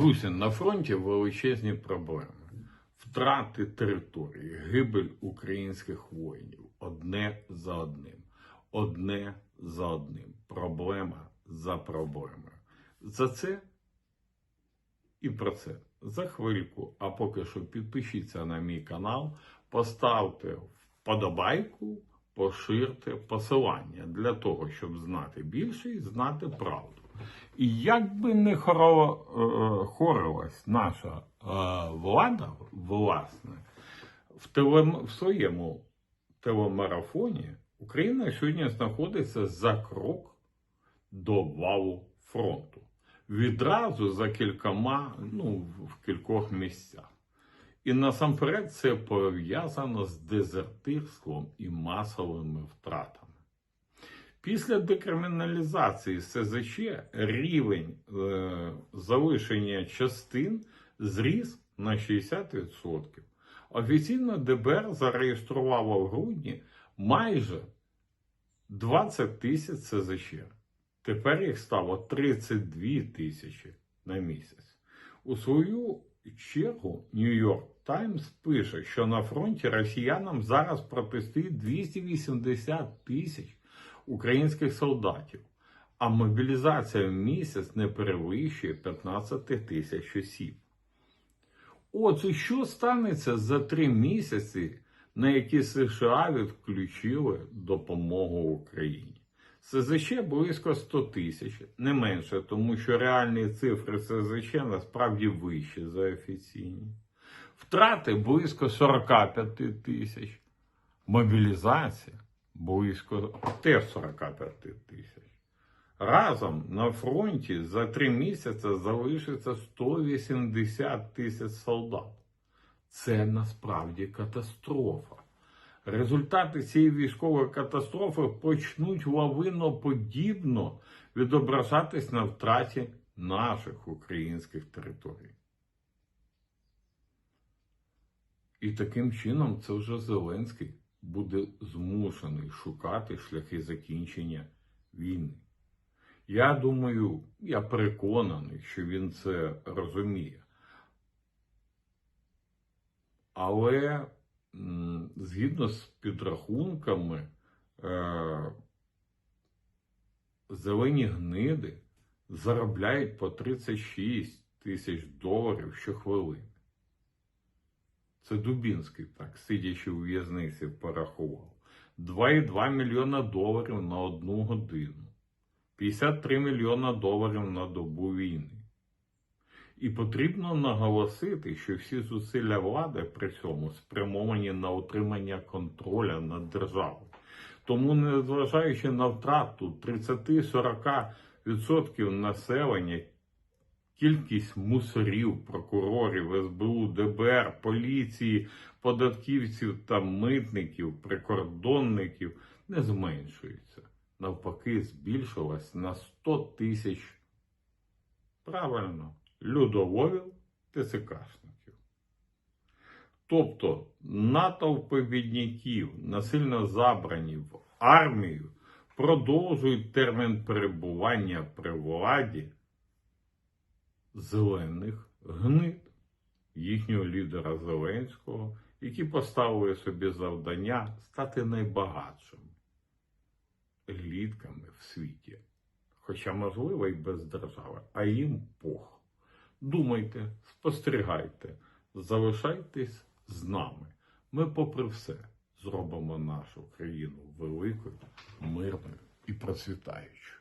Друзі, на фронті величезні проблеми. Втрати території, гибель українських воїнів одне за одним, одне за одним. Проблема за проблемою. За це і про це за хвильку. А поки що підпишіться на мій канал, поставте вподобайку, поширте посилання для того, щоб знати більше і знати правду. І як би не хоро, е, хорилась наша е, влада, власне, в, телем, в своєму телемарафоні Україна сьогодні знаходиться за крок до валу фронту. Відразу за кількома, ну, в кількох місцях. І насамперед це пов'язано з дезертирством і масовими втратами. Після декриміналізації СЗЧ рівень е, залишення частин зріс на 60%. Офіційно ДБР зареєструвало в грудні майже 20 тисяч СЗЧ. Тепер їх стало 32 тисячі на місяць. У свою чергу Нью-Йорк Таймс пише, що на фронті росіянам зараз протистоїть 280 тисяч українських солдатів, а мобілізація в місяць не перевищує 15 тисяч осіб. Отже, що станеться за три місяці, на які США відключили допомогу Україні? СЗЧ близько 100 тисяч, не менше, тому що реальні цифри СЗЧ насправді вищі за офіційні. Втрати близько 45 тисяч. Мобілізація близько теж 45 тисяч. Разом на фронті за три місяці залишиться 180 тисяч солдат. Це насправді катастрофа. Результати цієї військової катастрофи почнуть лавиноподібно відображатись на втраті наших українських територій. І таким чином це вже Зеленський буде змушений шукати шляхи закінчення війни. Я думаю, я переконаний, що він це розуміє. Але згідно з підрахунками, е, зелені гниди заробляють по 36 тисяч доларів щохвилини. Це Дубінський, так, сидячи у в'язниці, порахував. 2,2 мільйона доларів на одну годину. 53 мільйона доларів на добу війни. І потрібно наголосити, що всі зусилля влади при цьому спрямовані на отримання контроля над державою. Тому, незважаючи на втрату 30-40% населення, кількість мусорів, прокурорів, СБУ, ДБР, поліції, податківців та митників, прикордонників не зменшується. Навпаки, збільшилась на 100 тисяч. Правильно, людоловів ТЦКшників. Тобто натовпи бідняків, насильно забрані в армію, продовжують термін перебування при владі зелених гнид, їхнього лідера Зеленського, які поставили собі завдання стати найбагатшими елітками в світі. Хоча, можливо, і без держави, а їм пох. Думайте, спостерігайте, залишайтесь з нами. Ми, попри все, зробимо нашу країну великою, мирною і процвітаючою.